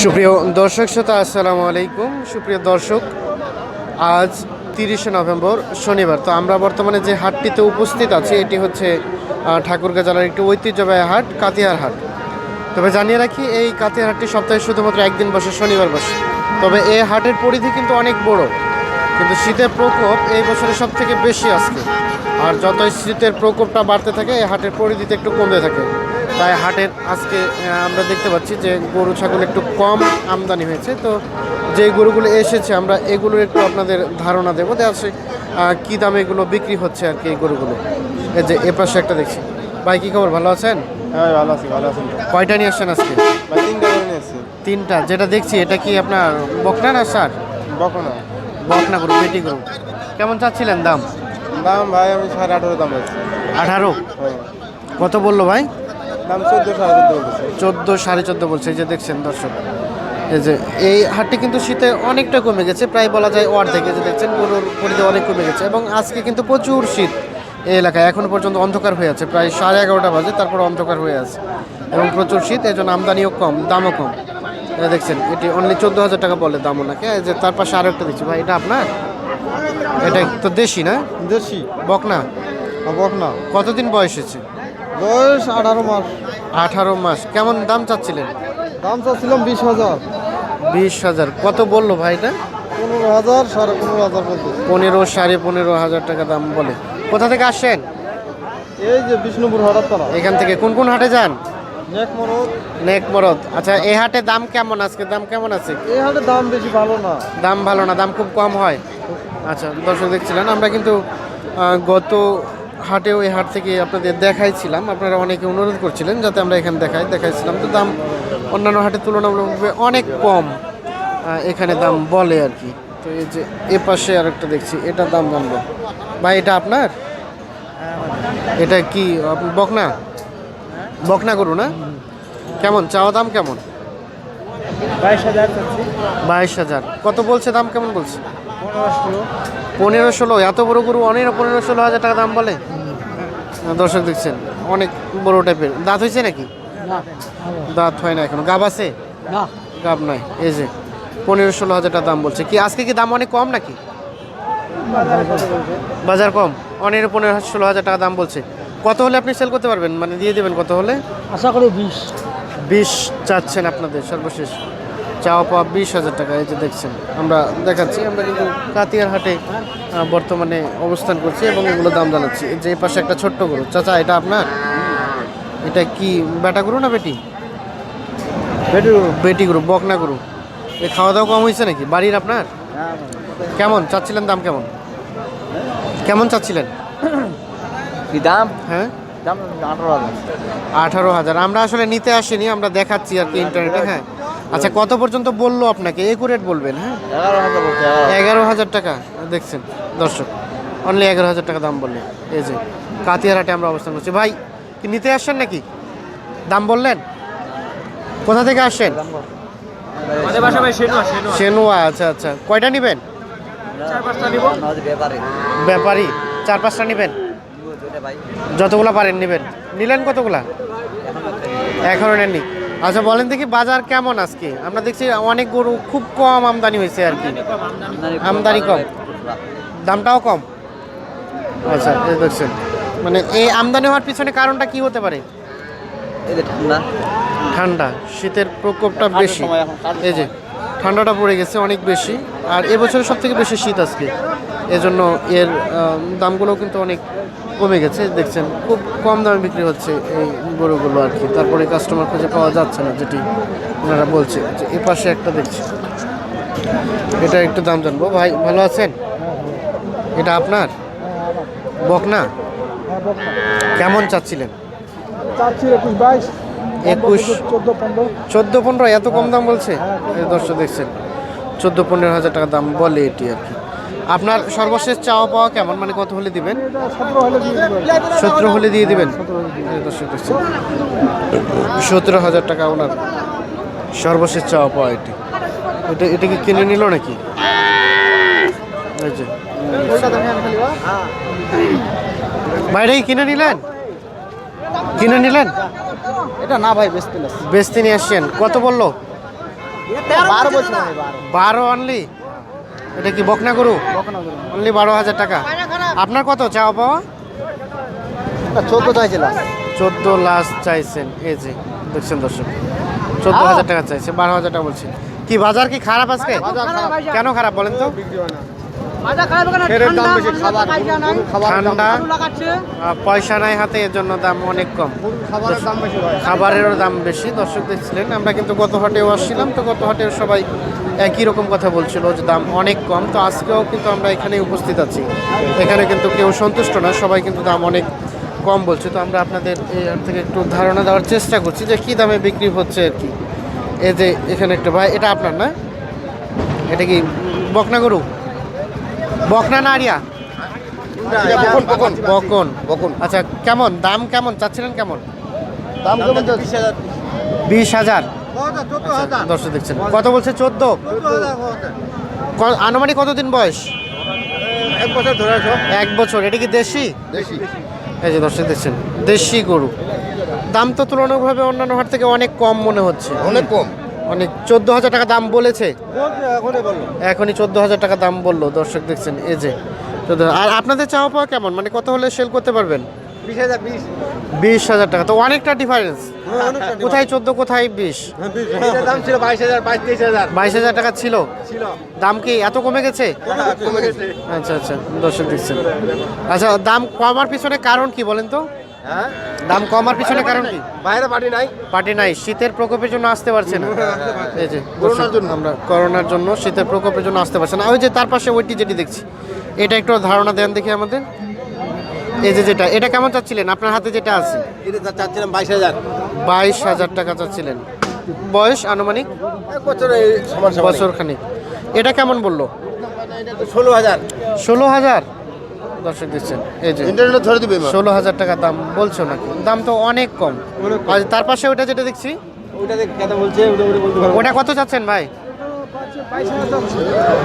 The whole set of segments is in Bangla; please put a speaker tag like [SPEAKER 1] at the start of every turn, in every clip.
[SPEAKER 1] সুপ্রিয় দর্শক শ্রোতা, আসসালামু আলাইকুম। সুপ্রিয় দর্শক, আজ তিরিশে নভেম্বর শনিবার। তো আমরা বর্তমানে যে হাটটিতে উপস্থিত আছি, এটি হচ্ছে ঠাকুরগাঁ জেলার একটি ঐতিহ্যবাহী হাট, কাতিয়ার হাট। তবে জানিয়ে রাখি, এই কাতিয়ার হাটটি সপ্তাহে শুধুমাত্র একদিন বসে, শনিবার বসে। তবে এই হাটের পরিধি কিন্তু অনেক বড়। কিন্তু শীতের প্রকোপ এই বছরে সব থেকে বেশি আজকে। আর যতই শীতের প্রকোপটা বাড়তে থাকে এই হাটের পরিধিতে একটু কমতে থাকে। তাই হাটের আজকে আমরা দেখতে পাচ্ছি যে গরু ছাগল একটু কম আমদানি হয়েছে। তো যে গরুগুলো এসেছে আমরা এগুলোর একটু আপনাদের ধারণা দেবো আহ, কী দামে এগুলো বিক্রি হচ্ছে আর কি এই গরুগুলো। এই যে এ পাশে একটা দেখছি। ভাই কী খবর? ভালো আছেন?
[SPEAKER 2] হ্যাঁ ভালো আছি ভালো আছেন
[SPEAKER 1] কয়টা নিয়ে আসছেন আজকে?
[SPEAKER 2] তিনটা
[SPEAKER 1] যেটা দেখছি এটা কি আপনার বকনা না সার
[SPEAKER 2] বকো না
[SPEAKER 1] বকনা গরু পেটি গরু। কেমন চাচ্ছিলেন দাম?
[SPEAKER 2] দাম ভাই আমি সাড়ে আঠারো দাম
[SPEAKER 1] আঠারো?
[SPEAKER 2] হ্যাঁ।
[SPEAKER 1] কত বলল ভাই?
[SPEAKER 2] দাম চোদ্দ সাড়ে চোদ্দ বলতেছে
[SPEAKER 1] চোদ্দ সাড়ে চোদ্দ বলছে এই যে দেখছেন দর্শক এই যে এই হাটটি কিন্তু শীতে অনেকটা কমে গেছে প্রায় বলা যায় অর্ধেক এই যে দেখছেন গরুর পরিধি অনেক কমে গেছে এবং আজকে কিন্তু প্রচুর শীত এই এলাকায়। এখনও পর্যন্ত অন্ধকার হয়ে আছে প্রায় সাড়ে এগারোটা বাজে তারপর অন্ধকার হয়ে আছে এবং প্রচুর শীত এই জন্য আমদানিও কম দামও কম। দেখছেন এটি অনলি চোদ্দ হাজার টাকা বলে দাম ওনাকে এই যে তার পাশে আরও একটা দেখছি ভাই এটা আপনার? এটা তো দেশি না?
[SPEAKER 2] দেশি।
[SPEAKER 1] বকনা?
[SPEAKER 2] বকনা।
[SPEAKER 1] কতদিন বয়স হয়েছে?
[SPEAKER 2] বয়স আঠারো মাস।
[SPEAKER 1] আঠারো মাস। কেমন দাম চাচ্ছিলেন?
[SPEAKER 2] দাম চাচ্ছিলাম বিশ হাজার।
[SPEAKER 1] বিশ হাজার। কত বলল ভাইটা
[SPEAKER 2] পনেরো হাজার সাড়ে পনেরো হাজার বলতেছে
[SPEAKER 1] পনেরো সাড়ে পনেরো হাজার টাকা দাম বলে। কোথা থেকে আসছেন?
[SPEAKER 2] এই যে বিষ্ণুপুর হঠাৎ তারা
[SPEAKER 1] এখান থেকে কোন কোন হাটে যান?
[SPEAKER 2] নেক মরদ।
[SPEAKER 1] নেক মরদ। আচ্ছা এই হাটে দাম কেমন আজকে? দাম কেমন আছে?
[SPEAKER 2] এই হাটে দাম বেশি ভালো না।
[SPEAKER 1] দাম ভালো না দাম খুব কম হয়। আচ্ছা দর্শক দেখছিলেন আমরা কিন্তু গত হাটেও ওই হাট থেকে আপনাদের দেখাইছিলাম। আপনারা অনেকে অনুরোধ করছিলেন যাতে আমরা এখানে দেখাই দেখাইছিলাম। তো দাম অন্যান্য হাটের তুলনামূলকভাবে অনেক কম এখানে দাম বলে আর কি। তো এই যে এ পাশে আর একটা দেখছি এটা দাম জানব। ভাই এটা আপনার? এটা কি বকনা? বকনা গরু না? কেমন চাওয়া দাম কেমন?
[SPEAKER 2] বাইশ হাজার
[SPEAKER 1] বাইশ হাজার। কত বলছে দাম কেমন বলছে?
[SPEAKER 2] পনেরো
[SPEAKER 1] ষোলো। এত বড় গরু অনেক পনেরো ষোলো হাজার টাকা দাম বলে? আহ, দর্শক দেখছেন অনেক বড় টাইপের দাঁত হয়েছে নাকি? দাঁত হয় না এখন। গাব আছে?
[SPEAKER 2] না।
[SPEAKER 1] গাব নাই। এই যে পনেরো ষোলো হাজার টাকা দাম বলছে। কি আজকে কি দাম অনেক কম নাকি? বাজার কম। অনেক পনেরো ষোলো হাজার টাকা দাম বলছে। কত হলে আপনি সেল করতে পারবেন? মানে দিয়ে দেবেন কত হলে?
[SPEAKER 2] আশা করি বিশ।
[SPEAKER 1] বিশ চাচ্ছেন আপনাদের সর্বশেষ। চাওয়া পাওয়া বিশ হাজার টাকা এই যে দেখছেন। আমরা দেখাচ্ছি আমরা কিন্তু কাতিয়ার হাটে বর্তমানে অবস্থান করছি এবং এগুলো দাম জানাচ্ছি। এই যে এই পাশে একটা ছোট্ট গরু। চাচা এটা আপনার? এটা কি বেটা গরু না বেটি?
[SPEAKER 2] বেটু
[SPEAKER 1] বেটি গরু বকনা গরু। এ খাওয়া দাওয়া কম হয়েছে নাকি? বাড়ির আপনার? কেমন? চাচ্ছিলেন দাম কেমন? কেমন চাচ্ছিলেন?
[SPEAKER 2] কি দাম?
[SPEAKER 1] হ্যাঁ?
[SPEAKER 2] আঠারো হাজার।
[SPEAKER 1] আমরা আসলে নিতে আসিনি আমরা দেখাচ্ছি আর কি ইন্টারনেটে হ্যাঁ। আচ্ছা কত পর্যন্ত বলল আপনাকে? একুরেট বলবেন হ্যাঁ?
[SPEAKER 2] এগারো হাজার এগারো
[SPEAKER 1] এগারো হাজার টাকা দেখছেন দর্শক। অনলি এগারো হাজার টাকা দাম বললেন। এই যে কাতিয়ারহাটে আমরা অবস্থান করছি। ভাই কি নিতে আসছেন নাকি? দাম বললেন? কোথা থেকে আসছেন?
[SPEAKER 2] আমাদের সেনুয়া সেনুয়া।
[SPEAKER 1] সেনুয়া আচ্ছা আচ্ছা। কয়টা নেবেন?
[SPEAKER 2] চার পাঁচটা নিব। ব্যাপারে।
[SPEAKER 1] ব্যাপারী। চার পাঁচটা নেবেন? যতগুলা পারেন নেবেন। নিলেন কতগুলা? এখনও নেননি। আচ্ছা বলেন দেখি বাজার কেমন আজকে? আমরা দেখছি অনেক গরু খুব কম আমদানি হয়েছে আর কি। আমদানি কম দামটাও কম। আচ্ছা এই দেখছেন। মানে এই আমদানি হওয়ার পিছনে কারণটা কি হতে পারে?
[SPEAKER 2] ঠান্ডা।
[SPEAKER 1] ঠান্ডা শীতের প্রকোপটা বেশি। এই যে ঠান্ডাটা পড়ে গেছে অনেক বেশি। আর এবছর সব থেকে বেশি শীত আজকে। এজন্য এর দামগুলো কিন্তু অনেক কমে গেছে, দেখছেন, খুব কম দামে বিক্রি হচ্ছে এই গরুগুলো আর কি। তারপরে কাস্টমার খুঁজে পাওয়া যাচ্ছে না, যেটি ওনারা বলছে। যে এ পাশে একটা দেখছি। এটা একটু দাম জানব। ভাই, ভালো আছেন? এটা আপনার? বকনা? কেমন চাচ্ছিলেন?
[SPEAKER 2] চাচ্ছি একুশ। চোদ্দ পনেরো,
[SPEAKER 1] এত কম দাম বলছে? দর্শক দেখছেন, চোদ্দ পনেরো হাজার টাকা দাম বলে এটি আর কি। আপনার সর্বশেষ চাওয়া পাওয়া কেমন? মানে কত হলে দিবেন?
[SPEAKER 2] সতেরো হলে দিয়ে
[SPEAKER 1] দিবেন? সতেরো হাজার টাকা ওনার সর্বশেষ চাওয়া পাওয়া এটি। এটা এটা কি কিনে নিল নাকি? এই যে। বাইরে কিনে নিলেন? কিনে নিলেন?
[SPEAKER 2] এটা না ভাই বেচতে লাগছে
[SPEAKER 1] বেচতে নিয়ে আসছেন। কত বলল?
[SPEAKER 2] বারো বছর
[SPEAKER 1] বারো। অনলি এটা কি বকনা গরু? অনলি বারো হাজার টাকা। আপনার কত চাওয়া পাওয়া?
[SPEAKER 2] চোদ্দ চাইছিলাম
[SPEAKER 1] চোদ্দ লাস্ট চাইছেন। এই যে দেখছেন দর্শক চোদ্দ হাজার টাকা চাইছে বারো হাজার টাকা বলছেন। কি বাজার কি খারাপ আজকে? কেন খারাপ বলেন তো? ঠান্ডা পয়সা নাই হাতে এর জন্য দাম অনেক কম।
[SPEAKER 2] খাবারের দাম বেশি
[SPEAKER 1] খাবারেরও দাম বেশি দর্শক দেখছিলেন। আমরা কিন্তু গত হাটেও আসছিলাম তো গত হাটে সবাই একই রকম কথা বলছিল যে দাম অনেক কম। তো আজকেও কিন্তু আমরা এখানে উপস্থিত আছি। এখানে কিন্তু কেউ সন্তুষ্ট না সবাই কিন্তু দাম অনেক কম বলছে। তো আমরা আপনাদের এই থেকে একটু ধারণা দেওয়ার চেষ্টা করছি যে কী দামে বিক্রি হচ্ছে আর কি। এই যে এখানে একটা ভাই এটা আপনার না? এটা কি বকনা গরু? বকনা না আরিয়া?
[SPEAKER 2] বকন, বকন।
[SPEAKER 1] বকন
[SPEAKER 2] বকন।
[SPEAKER 1] আচ্ছা কেমন? দাম কেমন? চাচ্ছিলেন কেমন?
[SPEAKER 2] দাম কেমন বিশ হাজার।
[SPEAKER 1] বিশ হাজার। আচ্ছা, দর্শক দেখছেন। কত বলছে? চোদ্দ? আনুমানিক কতদিন বয়স?
[SPEAKER 2] এক বছর ধরে আছো।
[SPEAKER 1] এক বছর। এটা কি দেশি?
[SPEAKER 2] বেশি
[SPEAKER 1] এই যে দর্শক দেখছেন দেশি গরু। দাম তো তুলনামূলকভাবে অন্যান্য হাট থেকে অনেক কম মনে হচ্ছে।
[SPEAKER 2] অনেক কম।
[SPEAKER 1] অনেক চোদ্দ হাজার টাকা দাম বলেছে?
[SPEAKER 2] এখনই
[SPEAKER 1] চোদ্দ হাজার টাকা দাম বলল দর্শক দেখছেন এই যে 14,000 আর আপনাদের চাওয়া পাওয়া কেমন? মানে কত হলে সেল করতে পারবেন?
[SPEAKER 2] বিশ হাজার
[SPEAKER 1] টাকা তো অনেকটা ডিফারেন্স কোথায় চোদ্দ কোথায় বিশ?
[SPEAKER 2] দাম ছিল বাইশ হাজার
[SPEAKER 1] টাকা ছিল?
[SPEAKER 2] ছিল।
[SPEAKER 1] দাম কি এত কমে গেছে?
[SPEAKER 2] কমে গেছে।
[SPEAKER 1] আচ্ছা আচ্ছা দর্শক দেখছেন। আচ্ছা দাম কমার পিছনে কারণ কি বলেন তো?
[SPEAKER 2] হ্যাঁ?
[SPEAKER 1] দাম কমার পিছনে কারণ কি?
[SPEAKER 2] বাইরে বাড়ি নাই।
[SPEAKER 1] পার্টি নাই শীতের প্রকোপের জন্য আসতে পারছে না। এই যে
[SPEAKER 2] করোনার জন্য।
[SPEAKER 1] আমরা করোনার জন্য শীতের প্রকোপের জন্য আসতে পারছে না। ওই যে তার পাশে ওইটি যেটি দেখছি এটা একটু ধারণা দেন দেখি আমাদের। এই যে যেটা এটা কেমন চাচ্ছিলেন? আপনার হাতে যেটা আছে?
[SPEAKER 2] এটা চাচ্ছিলাম বাইশ হাজার।
[SPEAKER 1] বাইশ হাজার টাকা চাচ্ছিলেন। বয়স আনুমানিক?
[SPEAKER 2] বছর
[SPEAKER 1] খানিক। এটা কেমন বলল?
[SPEAKER 2] ষোলো হাজার।
[SPEAKER 1] ষোলো হাজার? দর্শক দিচ্ছেন এই যে
[SPEAKER 2] ইন্টারনেট ধরে দিবে
[SPEAKER 1] ষোলো হাজার টাকা দাম বলছো নাকি? দাম তো অনেক কম। আর তার পাশে ওটা যেটা দেখছি?
[SPEAKER 2] ওইটা দেখ বলছে? ওটা ওটা
[SPEAKER 1] কত চাচ্ছেন ভাই?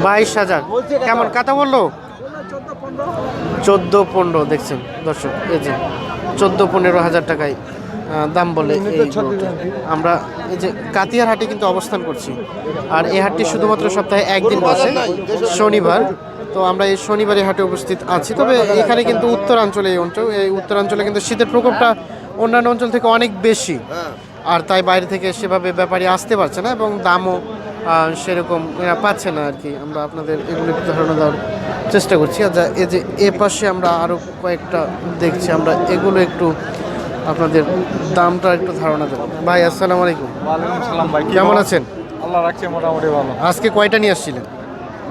[SPEAKER 1] বাইশ হাজার কেমন? কথা বলল? চোদ্দ পনেরো। দেখছেন দর্শক এই যে চোদ্দ পনেরো হাজার টাকায় দাম বলে আমরা এই যে কাতিয়ার হাটে কিন্তু অবস্থান করছি। আর এই হাটটি শুধুমাত্র সপ্তাহে একদিন বসে। শনিবার। তো আমরা এই শনিবারে হাটে উপস্থিত আছি। তবে এখানে কিন্তু উত্তরাঞ্চলে এই অঞ্চল এই উত্তরাঞ্চলে কিন্তু শীতের প্রকোপটা অন্যান্য অঞ্চল থেকে অনেক বেশি। আর তাই বাইরে থেকে সেভাবে ব্যাপারী আসতে পারছে না এবং দামও সেরকম পাচ্ছে না আর কি আমরা আপনাদের এগুলো একটু ধারণা দেওয়ার চেষ্টা করছি। আর যা- এই যে এ পাশে আমরা আরও কয়েকটা দেখছি। আমরা এগুলো একটু আপনাদের দামটা একটু ধারণা দেবো। ভাই আসসালামু আলাইকুম।
[SPEAKER 3] ভাই
[SPEAKER 1] কেমন আছেন?
[SPEAKER 3] আল্লাহ রাখছে মোটামুটি ভালো।
[SPEAKER 1] আজকে কয়টা নিয়ে আসছিলেন?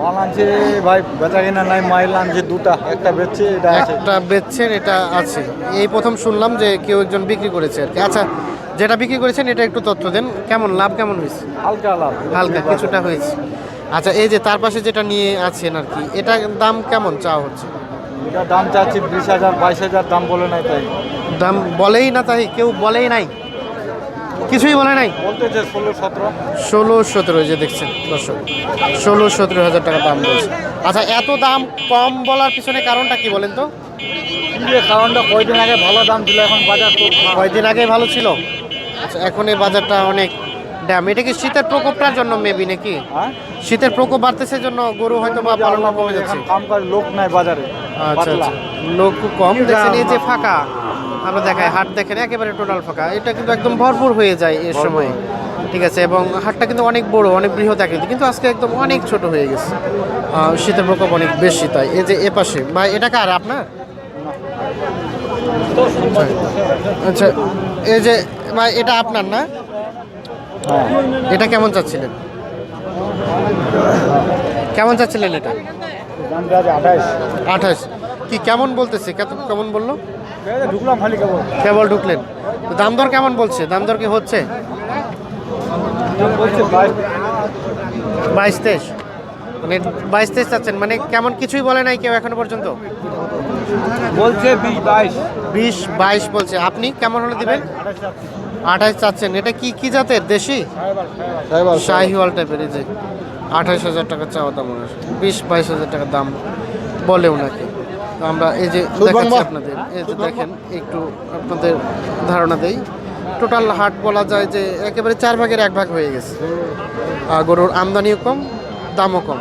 [SPEAKER 3] মাল আনছে ভাই বেচা কিনা নাই মাইল আনছে দুটা একটা বেচছে এটা আছে।
[SPEAKER 1] একটা বেচছেন এটা আছে। এই প্রথম শুনলাম যে কেউ একজন বিক্রি করেছে আর কি। আচ্ছা যেটা বিক্রি করেছেন এটা একটু তথ্য দেন। কেমন লাভ কেমন হয়েছে?
[SPEAKER 3] হালকা লাভ।
[SPEAKER 1] হালকা কিছুটা হয়েছে। আচ্ছা এই যে তার পাশে যেটা নিয়ে আছেন আর কি এটা দাম কেমন চাওয়া হচ্ছে?
[SPEAKER 3] এটা দাম চাচ্ছি বিশ হাজার বাইশ হাজার দাম বলে নাই তাই।
[SPEAKER 1] দাম বলেই না তাই কেউ বলেই নাই? কিছুই বলে নাই?
[SPEAKER 3] ষোলো সতেরো।
[SPEAKER 1] যে দেখছেন দর্শক ষোলো সতেরো হাজার টাকা দাম বলছে। আচ্ছা এত দাম কম বলার পিছনে কারণটা কি বলেন তো?
[SPEAKER 3] কারণটা কয়দিন আগে ভালো দাম ছিল এখন বাজার।
[SPEAKER 1] কয়দিন আগে ভালো ছিল? আচ্ছা এখন এই বাজারটা অনেক দাম। এটা কি শীতের প্রকোপটার জন্য মেবি নাকি?
[SPEAKER 3] হ্যাঁ?
[SPEAKER 1] শীতের প্রকোপ বাড়তেছে জন্য গরু হয়তো বা পালন কমে যাচ্ছে।
[SPEAKER 3] লোক নাই বাজারে
[SPEAKER 1] আচ্ছা আচ্ছা লোক কম দেখছেন এই যে ফাঁকা। আমরা দেখাই হাট দেখেন একেবারে টোটাল ফাঁকা। এটা কিন্তু একদম ভরপুর হয়ে যায় এর সময়। ঠিক আছে এবং হাটটা কিন্তু অনেক বড় অনেক বৃহৎ আকৃতি কিন্তু আজকে একদম অনেক ছোট হয়ে গেছে। শীতের প্রকোপ অনেক বেশি তাই। এই যে এ পাশে বা এটা কার আপনার? আচ্ছা এই যে ভাই এটা আপনার না? এটা কেমন চাচ্ছিলেন? কেমন চাচ্ছিলেন এটা?
[SPEAKER 3] আঠাইশ
[SPEAKER 1] আঠাশ। কি কেমন বলতেছে? কত- কেমন বলল?
[SPEAKER 3] ঢুকলাম খালি কেবল।
[SPEAKER 1] কেবল ঢুকলেন। তো দাম দর কেমন বলছে? দাম দর কি হচ্ছে?
[SPEAKER 3] বাইশ।
[SPEAKER 1] তেইশ। মানে বাইশ তেইশ চাচ্ছেন। মানে কেমন কিছুই বলে নাই কেউ এখনও পর্যন্ত?
[SPEAKER 3] বলছে বিশ বাইশ।
[SPEAKER 1] বিশ বাইশ বলছে। আপনি কেমন হলে দিবেন?
[SPEAKER 3] আঠাশ
[SPEAKER 1] চাচ্ছেন। এটা কি কি জাতের? দেশি? শাহিওয়াল টাইপের এই যে আঠাশ হাজার টাকা চাওয়া দাম বিশ বাইশ হাজার টাকা দাম বলে ওনাকে। তো আমরা এই যে দেখাচ্ছি আপনাদের এই যে দেখেন একটু আপনাদের ধারণা দেই। টোটাল হাট বলা যায় যে একেবারে চার ভাগের এক ভাগ হয়ে গেছে। আর গরুর আমদানিও কম দামও কম।